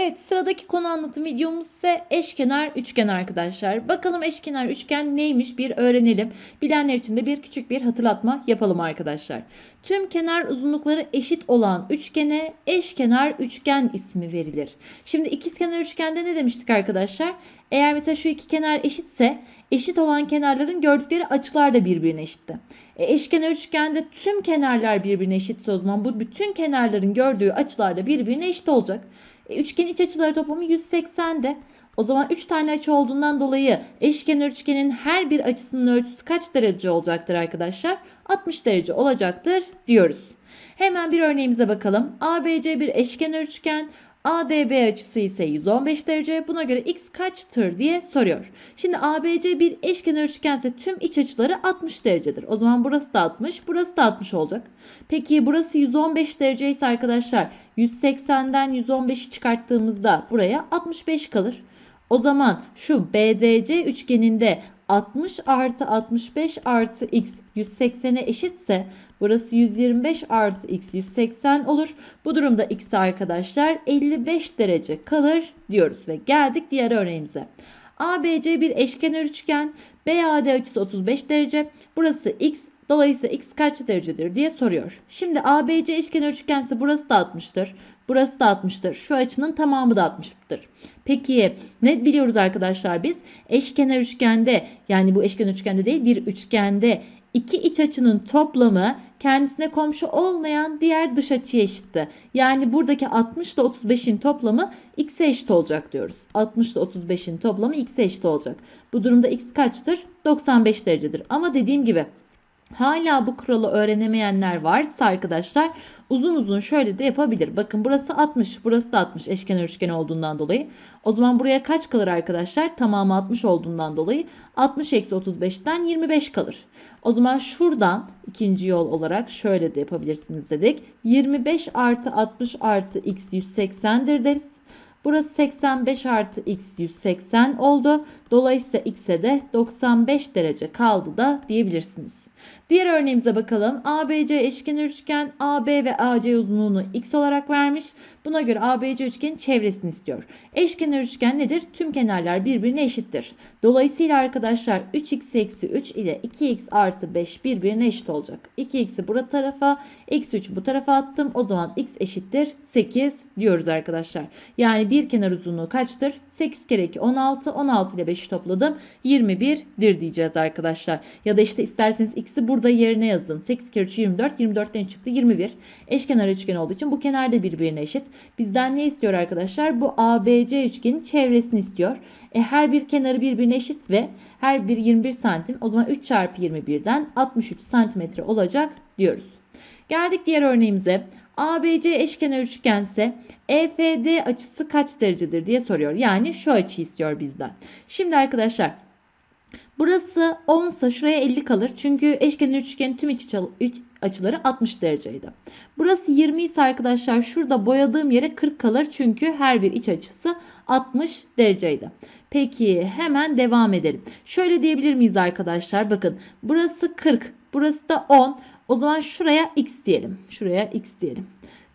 Evet sıradaki konu anlatım videomuz ise eşkenar üçgen arkadaşlar. Bakalım eşkenar üçgen neymiş bir öğrenelim. Bilenler için de bir küçük bir hatırlatma yapalım arkadaşlar. Tüm kenar uzunlukları eşit olan üçgene eşkenar üçgen ismi verilir. Şimdi ikizkenar üçgende ne demiştik arkadaşlar? Eğer mesela şu iki kenar eşitse eşit olan kenarların gördükleri açılar da birbirine eşitti. E, eşkenar üçgende tüm kenarlar birbirine eşitse o zaman bu bütün kenarların gördüğü açılar da birbirine eşit olacak. E, üçgenin iç açıları toplamı 180'de. O zaman 3 tane açı olduğundan dolayı eşkenar üçgenin her bir açısının ölçüsü kaç derece olacaktır arkadaşlar? 60 derece olacaktır diyoruz. Hemen bir örneğimize bakalım. ABC bir eşkenar üçgen. ADB açısı ise 115 derece. Buna göre x kaçtır diye soruyor. Şimdi ABC bir eşkenar üçgense tüm iç açıları 60 derecedir. O zaman burası da 60, burası da 60 olacak. Peki burası 115 derece ise arkadaşlar 180'den 115'i çıkarttığımızda buraya 65 kalır. O zaman şu BDC üçgeninde 60 artı 65 artı x 180'e eşitse burası 125 artı x 180 olur. Bu durumda x arkadaşlar 55 derece kalır diyoruz ve geldik diğer örneğimize. ABC bir eşkenar üçgen. BAD açısı 35 derece. Burası x Dolayısıyla x kaç derecedir diye soruyor. Şimdi ABC eşkenar üçgense burası da 60'tır. Burası da 60'tır. Şu açının tamamı da 60'tır. Peki ne biliyoruz arkadaşlar biz? Eşkenar üçgende yani bu eşkenar üçgende değil bir üçgende iki iç açının toplamı kendisine komşu olmayan diğer dış açıya eşitti. Yani buradaki 60 ile 35'in toplamı x'e eşit olacak diyoruz. 60 ile 35'in toplamı x'e eşit olacak. Bu durumda x kaçtır? 95 derecedir. Ama dediğim gibi Hala bu kuralı öğrenemeyenler varsa arkadaşlar uzun uzun şöyle de yapabilir. Bakın burası 60, burası da 60 eşkenar üçgen olduğundan dolayı. O zaman buraya kaç kalır arkadaşlar? Tamamı 60 olduğundan dolayı 60 eksi 35'ten 25 kalır. O zaman şuradan ikinci yol olarak şöyle de yapabilirsiniz dedik. 25 artı 60 artı x 180'dir deriz. Burası 85 artı x 180 oldu. Dolayısıyla x'e de 95 derece kaldı da diyebilirsiniz. Diğer örneğimize bakalım. ABC eşkenar üçgen AB ve AC uzunluğunu x olarak vermiş. Buna göre ABC üçgenin çevresini istiyor. Eşkenar üçgen nedir? Tüm kenarlar birbirine eşittir. Dolayısıyla arkadaşlar 3x eksi 3 ile 2x artı 5 birbirine eşit olacak. 2x'i bu tarafa, x3 bu tarafa attım. O zaman x eşittir 8 diyoruz arkadaşlar. Yani bir kenar uzunluğu kaçtır? 8 kere 2 16. 16 ile 5'i topladım. 21'dir diyeceğiz arkadaşlar. Ya da işte isterseniz x'i burada yerine yazın. 8 kere 3 24. 24'ten çıktı 21. Eşkenar üçgen olduğu için bu kenar da birbirine eşit. Bizden ne istiyor arkadaşlar? Bu ABC üçgenin çevresini istiyor. E, her bir kenarı birbirine eşit ve her bir 21 santim. O zaman 3 çarpı 21'den 63 santimetre olacak diyoruz. Geldik diğer örneğimize. ABC eşkenar üçgense EFD açısı kaç derecedir diye soruyor. Yani şu açıyı istiyor bizden. Şimdi arkadaşlar burası 10 ise şuraya 50 kalır. Çünkü eşkenar üçgenin tüm iç açıları 60 dereceydi. Burası 20 ise arkadaşlar şurada boyadığım yere 40 kalır. Çünkü her bir iç açısı 60 dereceydi. Peki hemen devam edelim. Şöyle diyebilir miyiz arkadaşlar? Bakın burası 40, burası da 10. O zaman şuraya x diyelim. Şuraya x diyelim.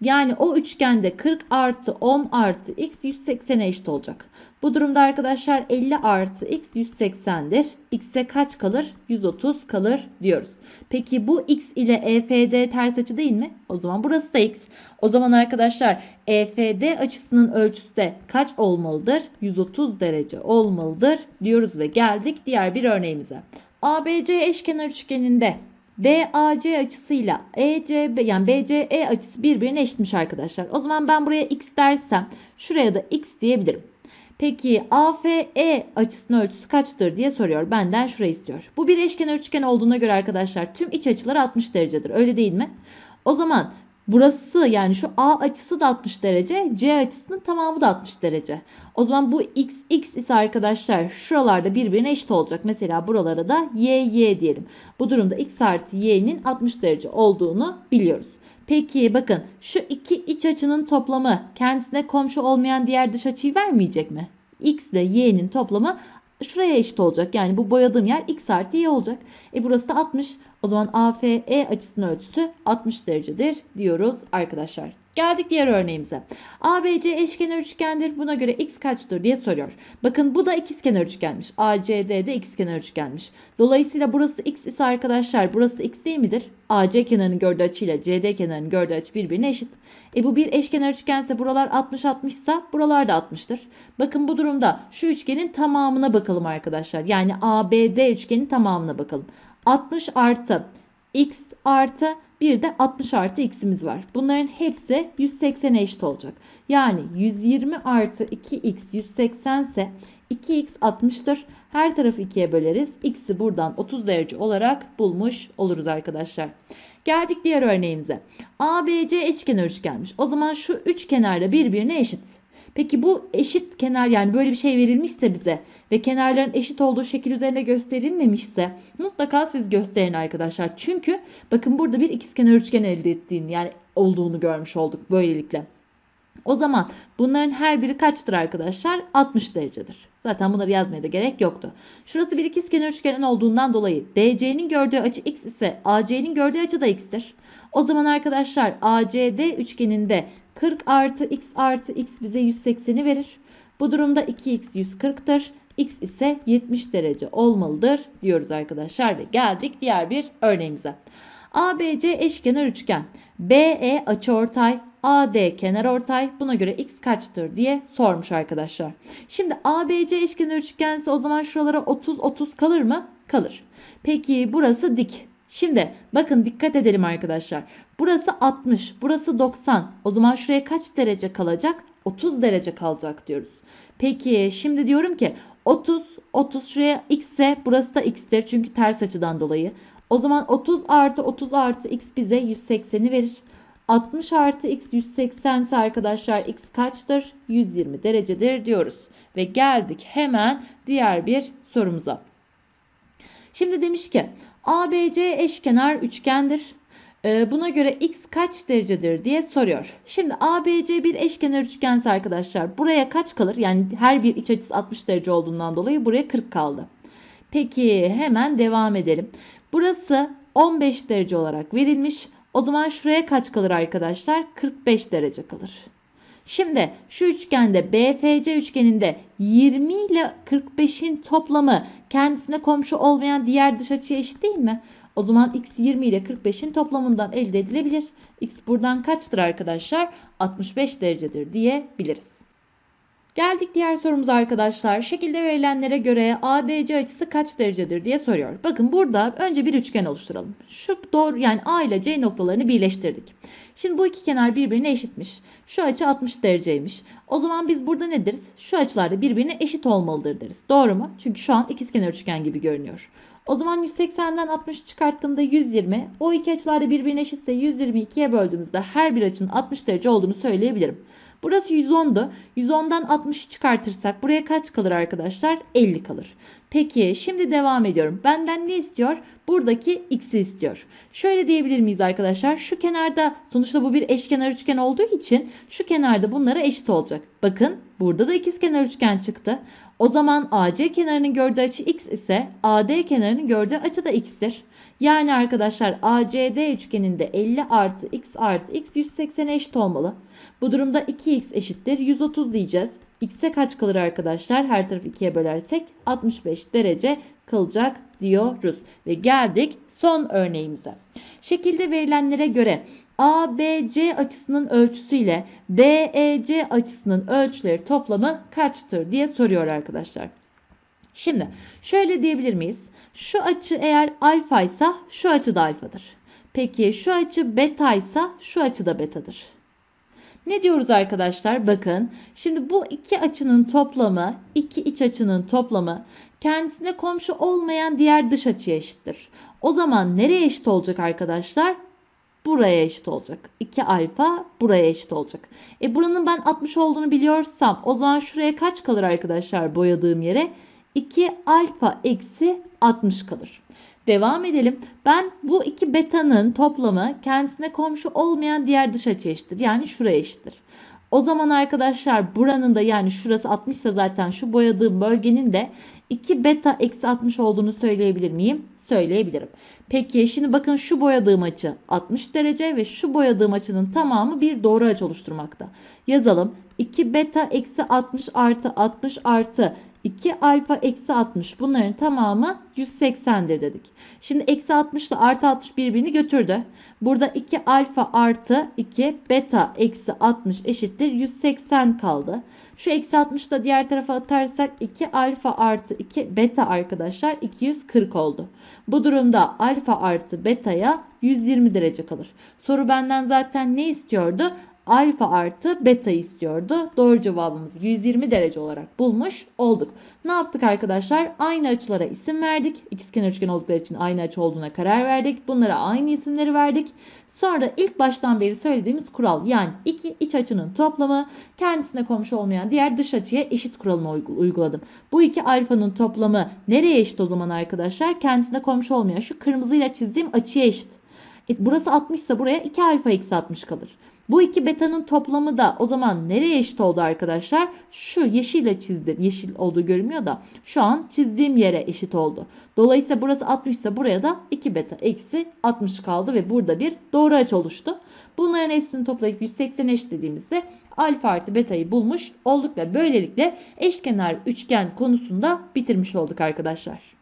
Yani o üçgende 40 artı 10 artı x 180'e eşit olacak. Bu durumda arkadaşlar 50 artı x 180'dir. x'e kaç kalır? 130 kalır diyoruz. Peki bu x ile EFD ters açı değil mi? O zaman burası da x. O zaman arkadaşlar EFD açısının ölçüsü de kaç olmalıdır? 130 derece olmalıdır diyoruz ve geldik diğer bir örneğimize. ABC eşkenar üçgeninde BAC açısıyla ECB yani BCE açısı birbirine eşitmiş arkadaşlar. O zaman ben buraya x dersem şuraya da x diyebilirim. Peki AFE açısının ölçüsü kaçtır diye soruyor. Benden şurayı istiyor. Bu bir eşkenar üçgen olduğuna göre arkadaşlar tüm iç açılar 60 derecedir. Öyle değil mi? O zaman Burası yani şu A açısı da 60 derece. C açısının tamamı da 60 derece. O zaman bu x x ise arkadaşlar şuralarda birbirine eşit olacak. Mesela buralara da y y diyelim. Bu durumda x artı y'nin 60 derece olduğunu biliyoruz. Peki bakın şu iki iç açının toplamı kendisine komşu olmayan diğer dış açıyı vermeyecek mi? x ile y'nin toplamı şuraya eşit olacak. Yani bu boyadığım yer x artı y olacak. E burası da 60. O zaman AFE açısının ölçüsü 60 derecedir diyoruz arkadaşlar. Geldik diğer örneğimize. ABC eşkenar üçgendir. Buna göre x kaçtır diye soruyor. Bakın bu da ikizkenar üçgenmiş. ACD de ikizkenar üçgenmiş. Dolayısıyla burası x ise arkadaşlar burası x değil midir? AC kenarının gördüğü açıyla CD kenarının gördüğü açı birbirine eşit. E bu bir eşkenar üçgense buralar 60 60 ise buralar da 60'tır. Bakın bu durumda şu üçgenin tamamına bakalım arkadaşlar. Yani ABD üçgenin tamamına bakalım. 60 artı x artı bir de 60 artı x'imiz var. Bunların hepsi 180'e eşit olacak. Yani 120 artı 2x 180 ise 2x 60'tır. Her tarafı 2'ye böleriz. X'i buradan 30 derece olarak bulmuş oluruz arkadaşlar. Geldik diğer örneğimize. ABC eşkenar üçgenmiş. O zaman şu üç kenarda birbirine eşit. Peki bu eşit kenar yani böyle bir şey verilmişse bize ve kenarların eşit olduğu şekil üzerinde gösterilmemişse mutlaka siz gösterin arkadaşlar. Çünkü bakın burada bir ikizkenar üçgen elde ettiğini yani olduğunu görmüş olduk böylelikle. O zaman bunların her biri kaçtır arkadaşlar? 60 derecedir. Zaten bunları yazmaya da gerek yoktu. Şurası bir ikizkenar üçgen olduğundan dolayı DC'nin gördüğü açı x ise AC'nin gördüğü açı da x'tir. O zaman arkadaşlar ACD üçgeninde 40 artı x artı x bize 180'i verir. Bu durumda 2x 140'tır. X ise 70 derece olmalıdır diyoruz arkadaşlar ve geldik diğer bir örneğimize. ABC eşkenar üçgen. BE açıortay, AD kenarortay. Buna göre x kaçtır diye sormuş arkadaşlar. Şimdi ABC eşkenar üçgense o zaman şuralara 30 30 kalır mı? Kalır. Peki burası dik. Şimdi bakın dikkat edelim arkadaşlar. Burası 60, burası 90. O zaman şuraya kaç derece kalacak? 30 derece kalacak diyoruz. Peki şimdi diyorum ki 30 30 şuraya x ise burası da x'tir çünkü ters açıdan dolayı. O zaman 30 artı 30 artı x bize 180'i verir. 60 artı x 180 ise arkadaşlar x kaçtır? 120 derecedir diyoruz. Ve geldik hemen diğer bir sorumuza. Şimdi demiş ki ABC eşkenar üçgendir. Ee, Buna göre x kaç derecedir diye soruyor. Şimdi ABC bir eşkenar üçgense arkadaşlar buraya kaç kalır? Yani her bir iç açısı 60 derece olduğundan dolayı buraya 40 kaldı. Peki hemen devam edelim. Burası 15 derece olarak verilmiş. O zaman şuraya kaç kalır arkadaşlar? 45 derece kalır. Şimdi şu üçgende BFC üçgeninde 20 ile 45'in toplamı kendisine komşu olmayan diğer dış açıya eşit değil mi? O zaman x 20 ile 45'in toplamından elde edilebilir. X buradan kaçtır arkadaşlar? 65 derecedir diyebiliriz. Geldik diğer sorumuza arkadaşlar. Şekilde verilenlere göre ADC açısı kaç derecedir diye soruyor. Bakın burada önce bir üçgen oluşturalım. Şu doğru yani A ile C noktalarını birleştirdik. Şimdi bu iki kenar birbirine eşitmiş. Şu açı 60 dereceymiş. O zaman biz burada ne deriz? Şu açılar da birbirine eşit olmalıdır deriz. Doğru mu? Çünkü şu an ikizkenar üçgen gibi görünüyor. O zaman 180'den 60 çıkarttığımda 120. O iki açılar da birbirine eşitse 122'ye böldüğümüzde her bir açının 60 derece olduğunu söyleyebilirim. Burası 110'du. 110'dan 60 çıkartırsak buraya kaç kalır arkadaşlar? 50 kalır. Peki şimdi devam ediyorum. Benden ne istiyor? Buradaki x'i istiyor. Şöyle diyebilir miyiz arkadaşlar? Şu kenarda sonuçta bu bir eşkenar üçgen olduğu için şu kenarda bunlara eşit olacak. Bakın burada da ikizkenar üçgen çıktı. O zaman AC kenarının gördüğü açı x ise AD kenarının gördüğü açı da x'tir. Yani arkadaşlar ACD üçgeninde 50 artı x artı x 180'e eşit olmalı. Bu durumda 2x eşittir 130 diyeceğiz. X'e kaç kalır arkadaşlar? Her tarafı 2'ye bölersek 65 derece kalacak diyoruz. Ve geldik son örneğimize. Şekilde verilenlere göre ABC açısının ölçüsü ile BEC açısının ölçüleri toplamı kaçtır diye soruyor arkadaşlar. Şimdi şöyle diyebilir miyiz? Şu açı eğer alfa ise şu açı da alfadır. Peki şu açı beta ise şu açı da betadır. Ne diyoruz arkadaşlar? Bakın şimdi bu iki açının toplamı, iki iç açının toplamı kendisine komşu olmayan diğer dış açıya eşittir. O zaman nereye eşit olacak arkadaşlar? Buraya eşit olacak. 2 alfa buraya eşit olacak. E buranın ben 60 olduğunu biliyorsam o zaman şuraya kaç kalır arkadaşlar boyadığım yere? 2 alfa eksi 60 kalır. Devam edelim. Ben bu iki betanın toplamı kendisine komşu olmayan diğer dış açı eşittir. Yani şuraya eşittir. O zaman arkadaşlar buranın da yani şurası 60 ise zaten şu boyadığım bölgenin de 2 beta eksi 60 olduğunu söyleyebilir miyim? söyleyebilirim. Peki şimdi bakın şu boyadığım açı 60 derece ve şu boyadığım açının tamamı bir doğru açı oluşturmakta. Yazalım 2 beta eksi 60 artı 60 artı 2 alfa eksi 60 bunların tamamı 180'dir dedik. Şimdi eksi 60 ile artı 60 birbirini götürdü. Burada 2 alfa artı 2 beta eksi 60 eşittir 180 kaldı. Şu eksi 60 da diğer tarafa atarsak 2 alfa artı 2 beta arkadaşlar 240 oldu. Bu durumda alfa artı betaya 120 derece kalır. Soru benden zaten ne istiyordu? Alfa artı beta istiyordu. Doğru cevabımızı 120 derece olarak bulmuş olduk. Ne yaptık arkadaşlar? Aynı açılara isim verdik. İkizkenar üçgen oldukları için aynı açı olduğuna karar verdik. Bunlara aynı isimleri verdik. Sonra ilk baştan beri söylediğimiz kural yani iki iç açının toplamı kendisine komşu olmayan diğer dış açıya eşit kuralını uyguladım. Bu iki alfanın toplamı nereye eşit o zaman arkadaşlar? Kendisine komşu olmayan şu kırmızıyla çizdiğim açıya eşit. E, burası 60 ise buraya 2 alfa eksi 60 kalır. Bu iki betanın toplamı da o zaman nereye eşit oldu arkadaşlar? Şu yeşille çizdim. Yeşil olduğu görünmüyor da şu an çizdiğim yere eşit oldu. Dolayısıyla burası 60 ise buraya da 2 beta eksi 60 kaldı ve burada bir doğru açı oluştu. Bunların hepsini toplayıp 180 eşitlediğimizde alfa artı beta'yı bulmuş olduk ve böylelikle eşkenar üçgen konusunda bitirmiş olduk arkadaşlar.